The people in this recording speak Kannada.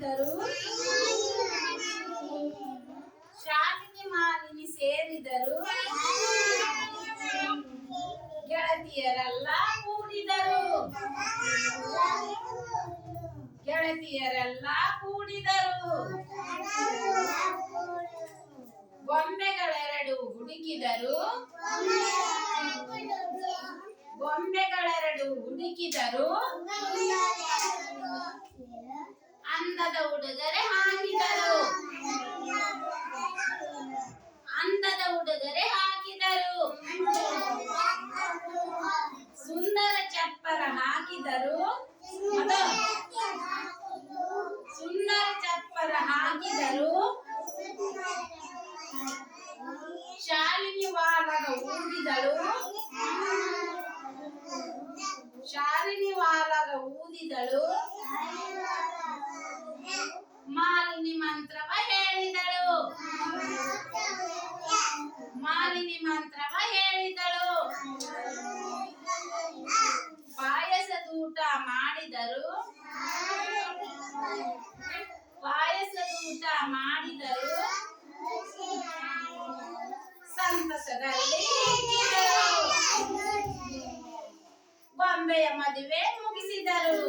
ಹಾಕಿದರು ಶಾಲಿನಿ ಮಾಲಿನಿ ಸೇರಿದರು. ಗೆಳತಿಯರೆಲ್ಲ ಕೂಡಿದರು. ಗೆಳತಿಯರೆಲ್ಲ ಕೂಡಿದರು. ಬೊಂಬೆಗಳೆರಡು ಹುಡುಕಿದರು. ಬೊಂಬೆಗಳೆರಡು ಹುಡುಕಿದರು. ಅಂದದ ಉಡುಗೊರೆ ಹಾಕಿದರು. ಅಂದದ ಉಡುಗೊರೆ ಹಾಕಿದರು. ಸುಂದರ ಚಪ್ಪರ ಹಾಕಿದರು. ಸುಂದರ ಚಪ್ಪರ ಹಾಕಿದರು. ಶಾಲಿನಿ ವಾರಗ ಊದಿದಳು. ಶಾಲಿನಿ ವಾರಗ ಊದಿದಳು ಮಾಲಿನಿ ಮಂತ್ರವ ಹೇಳಿದಳು ಮಾಲಿನಿ ಮಂತ್ರವ ಹೇಳಿದಳು. ಪಾಯಸದೂಟ ಮಾಡಿದರು. ಪಾಯಸದೂಟ ಮಾಡಿದರು. ಸಂತಸದಲ್ಲಿ ಬೊಂಬೆಯ ಮದುವೆ ಮುಗಿಸಿದರು.